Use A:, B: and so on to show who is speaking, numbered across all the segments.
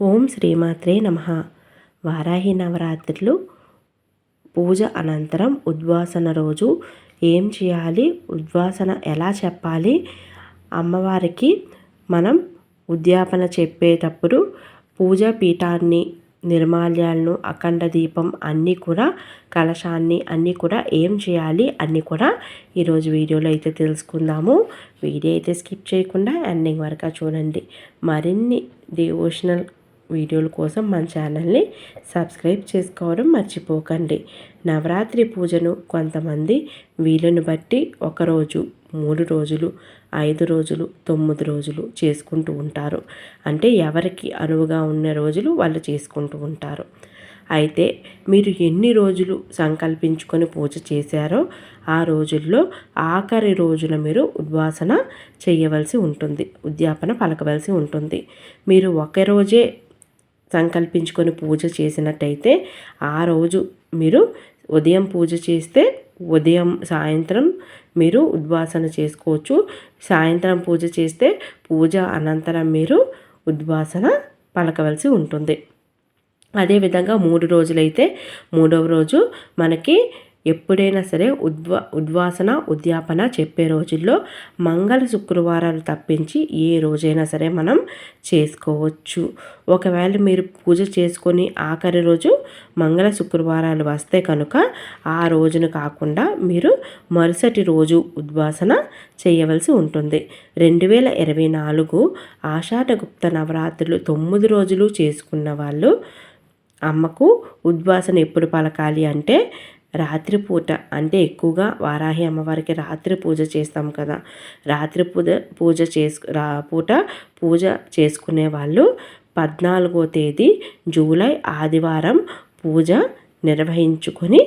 A: ఓం శ్రీమాత్రే నమ. వారాహి నవరాత్రులు పూజ అనంతరం ఉద్వాసన రోజు ఏం చేయాలి? ఉద్వాసన ఎలా చెప్పాలి? అమ్మవారికి మనం ఉద్యాపన చెప్పేటప్పుడు పూజా పీఠాన్ని నిర్మాల్యాలను అఖండ దీపం అన్నీ కూడా కలశాన్ని అన్నీ కూడా ఏం చేయాలి? అన్నీ కూడా ఈరోజు వీడియోలో అయితే తెలుసుకుందాము. వీడియో అయితే స్కిప్ చేయకుండా ఎండింగ్ వరకు చూడండి. మరిన్ని డివోషనల్ వీడియోల కోసం మన ఛానల్ని సబ్స్క్రైబ్ చేసుకోవడం మర్చిపోకండి. నవరాత్రి పూజను కొంతమంది వీలును బట్టి ఒకరోజు మూడు రోజులు ఐదు రోజులు తొమ్మిది రోజులు చేసుకుంటూ ఉంటారు. అంటే ఎవరికి అనువుగా ఉన్న రోజులు వాళ్ళు చేసుకుంటూ ఉంటారు. అయితే మీరు ఎన్ని రోజులు సంకల్పించుకొని పూజ చేశారో ఆ రోజుల్లో ఆఖరి రోజున మీరు ఉద్వాసన చేయవలసి ఉంటుంది ఉద్యాపన పలకవలసి ఉంటుంది. మీరు ఒక రోజే సంకల్పించుకొని పూజ చేసినట్టయితే ఆ రోజు మీరు ఉదయం పూజ చేస్తే ఉదయం సాయంత్రం మీరు ఉద్వాసన చేసుకోవచ్చు. సాయంత్రం పూజ చేస్తే పూజ అనంతరం మీరు ఉద్వాసన పలకవలసి ఉంటుంది. అదేవిధంగా మూడు రోజులైతే మూడవ రోజు మనకి ఎప్పుడైనా సరే ఉద్వా ఉద్వాసన ఉద్యాపన చెప్పే రోజుల్లో మంగళ శుక్రవారాలు తప్పించి ఏ రోజైనా సరే మనం చేసుకోవచ్చు. ఒకవేళ మీరు పూజ చేసుకొని ఆఖరి రోజు మంగళ శుక్రవారాలు వస్తే కనుక ఆ రోజున కాకుండా మీరు మరుసటి రోజు ఉద్వాసన చేయవలసి ఉంటుంది. రెండు వేల ఇరవై నాలుగు ఆషాఢగుప్త నవరాత్రులు తొమ్మిది రోజులు చేసుకున్న వాళ్ళు అమ్మకు ఉద్వాసన ఎప్పుడు పలకాలి అంటే రాత్రిపూట అంటే ఎక్కువగా వారాహి అమ్మవారికి రాత్రి పూజ చేస్తాం కదా. రాత్రి పూజ పూజ చేసు రా పూట పూజ చేసుకునే వాళ్ళు పద్నాలుగో తేదీ జూలై ఆదివారం పూజ నిర్వహించుకొని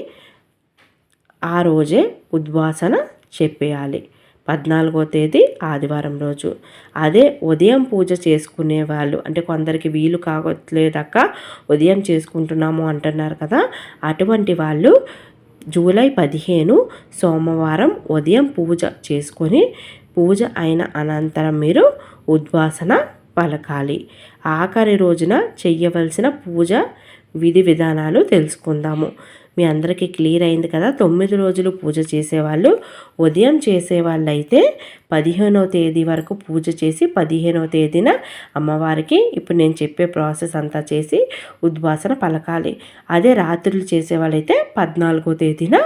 A: ఆ రోజే ఉద్వాసన చెప్పేయాలి. పద్నాలుగో తేదీ ఆదివారం రోజు. అదే ఉదయం పూజ చేసుకునే వాళ్ళు అంటే కొందరికి వీలు కావట్లేదక్క ఉదయం చేసుకుంటున్నాము అంటున్నారు కదా అటువంటి వాళ్ళు జూలై పదిహేను సోమవారం ఉదయం పూజ చేసుకొని పూజ అయిన అనంతరం మీరు ఉద్వాసన పలకాలి. ఆఖరి రోజున చెయ్యవలసిన పూజ విధి విధానాలు తెలుసుకుందాము. మీ అందరికీ క్లియర్ అయింది కదా? తొమ్మిది రోజులు పూజ చేసేవాళ్ళు. ఉదయం చేసేవాళ్ళైతే పదిహేనవ తేదీ వరకు పూజ చేసి పదిహేనవ తేదీన అమ్మవారికి ఇప్పుడు నేను చెప్పే ప్రాసెస్ అంతా చేసి ఉద్వాసన పలకాలి. అదే రాత్రులు చేసేవాళ్ళైతే పద్నాలుగో తేదీన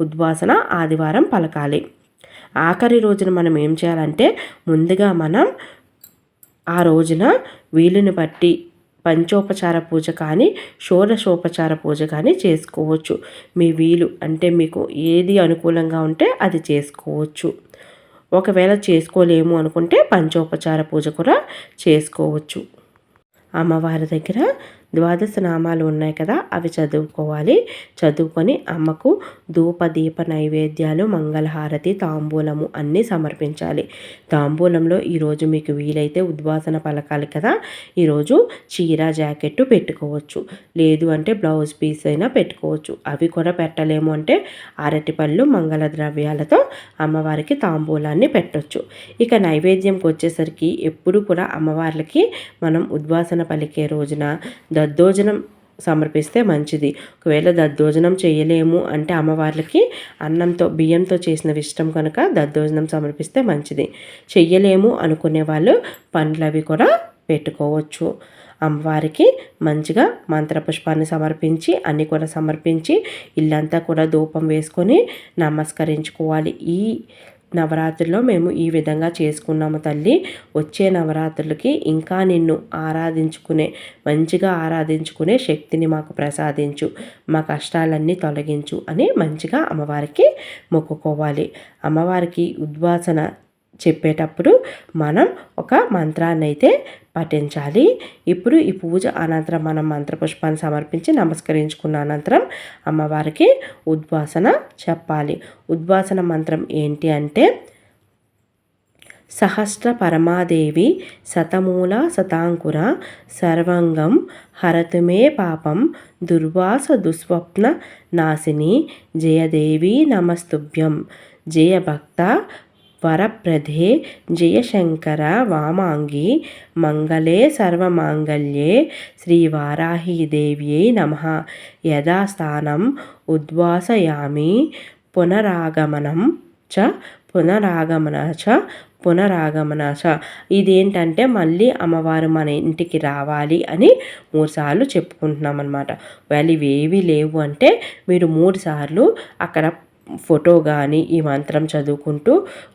A: ఉద్వాసన ఆదివారం పలకాలి. ఆఖరి రోజున మనం ఏం చేయాలంటే ముందుగా మనం ఆ రోజున వీలుని బట్టి పంచోపచార పూజ కానీ షోడశోపచార పూజ కానీ చేసుకోవచ్చు. మీ వీలు అంటే మీకు ఏది అనుకూలంగా ఉంటే అది చేసుకోవచ్చు. ఒకవేళ చేసుకోలేము అనుకుంటే పంచోపచార పూజ కూడా చేసుకోవచ్చు. అమ్మవారి దగ్గర ద్వాదశ నామాలు ఉన్నాయి కదా అవి చదువుకోవాలి. చదువుకొని అమ్మకు ధూప దీప నైవేద్యాలు మంగళహారతి తాంబూలము అన్నీ సమర్పించాలి. తాంబూలంలో ఈరోజు మీకు వీలైతే ఉద్వాసన పలకాలి కదా. ఈరోజు చీర జాకెట్ పెట్టుకోవచ్చు. లేదు అంటే బ్లౌజ్ పీస్ అయినా పెట్టుకోవచ్చు. అవి కూడా పెట్టలేము అంటే అరటిపళ్ళు మంగళ ద్రవ్యాలతో అమ్మవారికి తాంబూలాన్ని పెట్టవచ్చు ఇక నైవేద్యంకి వచ్చేసరికి ఎప్పుడు కూడా అమ్మవార్లకి మనం ఉద్వాసన పలికే రోజున దద్దోజనం సమర్పిస్తే మంచిది. ఒకవేళ దద్దోజనం చేయలేము అంటే అమ్మవార్లకి అన్నంతో బియ్యంతో చేసిన ఇష్టం కనుక దద్దోజనం సమర్పిస్తే మంచిది. చెయ్యలేము అనుకునే వాళ్ళు పండ్లు అవి కూడా పెట్టుకోవచ్చు. అమ్మవారికి మంచిగా మంత్రపుష్పాన్ని సమర్పించి అన్నీ కూడా సమర్పించి ఇల్లంతా కూడా ధూపం వేసుకొని నమస్కరించుకోవాలి. ఈ నవరాత్రిలో మేము ఈ విధంగా చేసుకున్నాము తల్లి. వచ్చే నవరాత్రులకి ఇంకా నిన్ను ఆరాధించుకునే మంచిగా ఆరాధించుకునే శక్తిని మాకు ప్రసాదించు. మా కష్టాలన్నీ తొలగించు అని మంచిగా అమ్మవారికి మొక్కుకోవాలి. అమ్మవారికి ఉద్వాసన చెప్పేటప్పుడు మనం ఒక మంత్రాన్ని అయితే పఠించాలి. ఇప్పుడు ఈ పూజ అనంతరం మనం మంత్రపుష్పాన్ని సమర్పించి నమస్కరించుకున్న అనంతరం అమ్మవారికి ఉద్వాసన చెప్పాలి. ఉద్వాసన మంత్రం ఏంటి అంటే సహస్ర పరమాదేవి శతమూల శతాంకుర సర్వంగం హరతుమే పాపం దుర్వాస దుస్వప్న నాశిని జయదేవి నమస్తుభ్యం జయభక్త వరప్రదే జయశంకర వామాంగి మంగళే సర్వమాంగళ్యే శ్రీవారాహీదేవ్యై నమ. యథాస్థానం ఉద్వాసయామి పునరాగమనం చ పునరాగమన చ పునరాగమన చ. ఇదేంటంటే మళ్ళీ అమ్మవారు మన ఇంటికి రావాలి అని మూడుసార్లు చెప్పుకుంటున్నాం అనమాట వాళ్ళు ఇవేవి లేవు అంటే మీరు మూడుసార్లు అక్కడ ఫోటో కానీ ఈ మంత్రం చదువుకుంటూ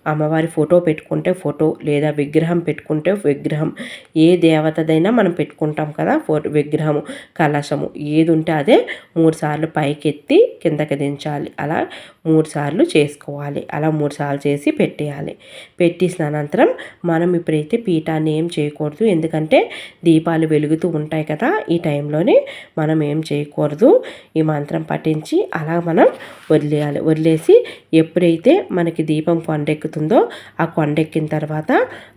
A: అమ్మవారి ఫోటో పెట్టుకుంటే ఫోటో లేదా విగ్రహం పెట్టుకుంటే విగ్రహం ఏ దేవతదైనా మనం పెట్టుకుంటాం కదా ఫోటో విగ్రహము కలశము ఏది ఉంటే అదే మూడు సార్లు పైకెత్తి కిందకి దించాలి. అలా మూడు సార్లు చేసుకోవాలి. అలా మూడుసార్లు చేసి పెట్టేయాలి. పెట్టేసిన అనంతరం మనం ఇప్పుడైతే పీఠాన్ని ఏం చేయకూడదు ఎందుకంటే దీపాలు వెలుగుతూ ఉంటాయి కదా ఈ టైంలోనే మనం ఏం చేయకూడదు ఈ మంత్రం పఠించి అలా మనం వదిలేయాలి. వదిలేసి ఎప్పుడైతే మనకి దీపం కొండెక్కుతుందో ఆ కొండెక్కిన తర్వాత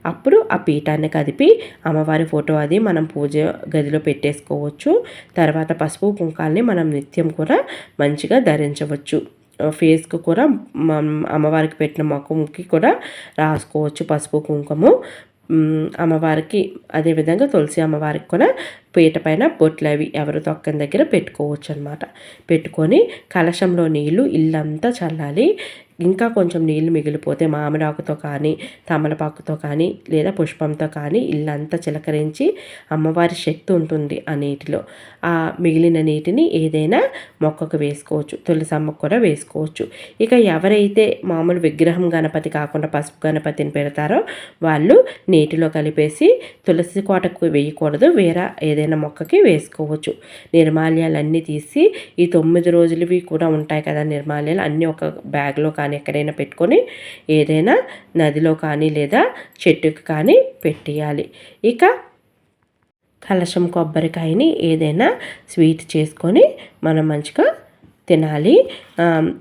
A: అప్పుడు ఆ పీఠాన్ని కదిపి అమ్మవారి ఫోటో అది మనం పూజ గదిలో పెట్టేసుకోవచ్చు. తర్వాత పసుపు కుంకాల్ని మనం నిత్యం కూడా మంచిగా ధరించవచ్చు. ఫేస్కి కూడా అమ్మవారికి పెట్టిన ముఖంకి కూడా రాసుకోవచ్చు పసుపు కుంకుమ. అమ్మవారికి అదేవిధంగా తులసి అమ్మవారికి కూడా పీట పైన బొట్లు అవి ఎవరు తొక్కని దగ్గర పెట్టుకోవచ్చు అనమాట పెట్టుకొని కలశంలో నీళ్ళు ఇల్లంతా చల్లాలి. ఇంకా కొంచెం నీళ్ళు మిగిలిపోతే మామిడాకుతో కానీ తమలపాకుతో కానీ లేదా పుష్పంతో కానీ ఇల్లంతా చిలకరించి అమ్మవారి శక్తి ఉంటుంది ఆ నీటిలో. ఆ మిగిలిన నీటిని ఏదైనా మొక్కకు వేసుకోవచ్చు తులసమ్మకు కూడా వేసుకోవచ్చు. ఇక ఎవరైతే మామూలు విగ్రహం గణపతి కాకుండా పసుపు గణపతిని పెడతారో వాళ్ళు నీటిలో కలిపేసి తులసి కోటకు వేయకూడదు. వేరే ఏదైనా ఏదైనా మొక్కకి వేసుకోవచ్చు. నిర్మాల్యాలన్నీ తీసి ఈ తొమ్మిది రోజులవి కూడా ఉంటాయి కదా నిర్మాల్యాలు. అన్నీ ఒక బ్యాగ్లో కానీ ఎక్కడైనా పెట్టుకొని ఏదైనా నదిలో కానీ లేదా చెట్టుకి కానీ పెట్టేయాలి. ఇక కలశం కొబ్బరికాయని ఏదైనా స్వీట్ చేసుకొని మనం మంచిగా తినాలి.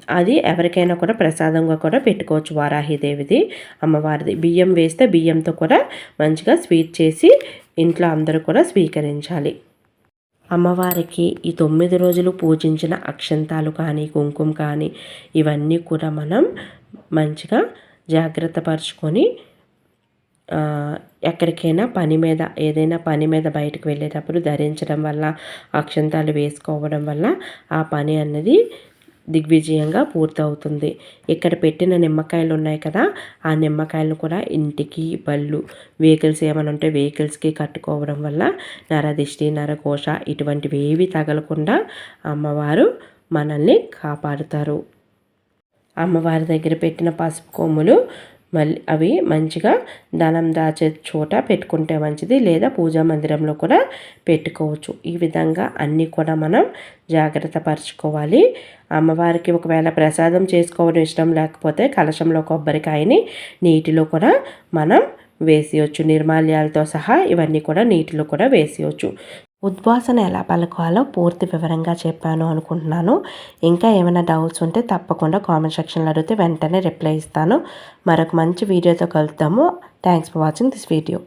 A: అది ఎవరికైనా కూడా ప్రసాదంగా కూడా పెట్టుకోవచ్చు. వారాహిదేవిది అమ్మవారిది. బియ్యం వేస్తే బియ్యంతో కూడా మంచిగా స్వీట్ చేసి ఇంట్లో అందరూ కూడా స్వీకరించాలి. అమ్మవారికి ఈ తొమ్మిది రోజులు పూజించిన అక్షంతాలు కానీ కుంకుమ కానీ ఇవన్నీ కూడా మనం మంచిగా జాగ్రత్త పరుచుకొని ఎక్కడికైనా పని మీద ఏదైనా పని మీద బయటకు వెళ్ళేటప్పుడు ధరించడం వల్ల అక్షంతాలు వేసుకోవడం వల్ల ఆ పని అన్నది దిగ్విజయంగా పూర్తవుతుంది. ఇక్కడ పెట్టిన నిమ్మకాయలు ఉన్నాయి కదా ఆ నిమ్మకాయలను కూడా ఇంటికి బళ్ళు వెహికల్స్ ఏమైనా ఉంటే వెహికల్స్కి కట్టుకోవడం వల్ల నరదిష్టి నరకోశ ఇటువంటివి ఏవి తగలకుండా అమ్మవారు మనల్ని కాపాడుతారు. అమ్మవారి దగ్గర పెట్టిన పసుపు కొమ్ములు మళ్ళీ అవి మంచిగా ధనం దాచే చోట పెట్టుకుంటే మంచిది లేదా పూజా మందిరంలో కూడా పెట్టుకోవచ్చు. ఈ విధంగా అన్నీ కూడా మనం జాగ్రత్త పరచుకోవాలి. అమ్మవారికి ఒకవేళ ప్రసాదం చేసుకోవడం ఇష్టం లేకపోతే కలశంలో కొబ్బరికాయని నీటిలో కూడా మనం వేసేయచ్చు. నిర్మాల్యాలతో సహా ఇవన్నీ కూడా నీటిలో కూడా వేసేయచ్చు. ఉద్వాసన ఎలా పలుకోవాలో పూర్తి వివరంగా చెప్పాను అనుకుంటున్నాను. ఇంకా ఏమైనా డౌట్స్ ఉంటే తప్పకుండా కామెంట్ సెక్షన్లో అడిగితే వెంటనే రిప్లై ఇస్తాను. మరొక మంచి వీడియోతో కలుద్దాము. Thanks for watching this video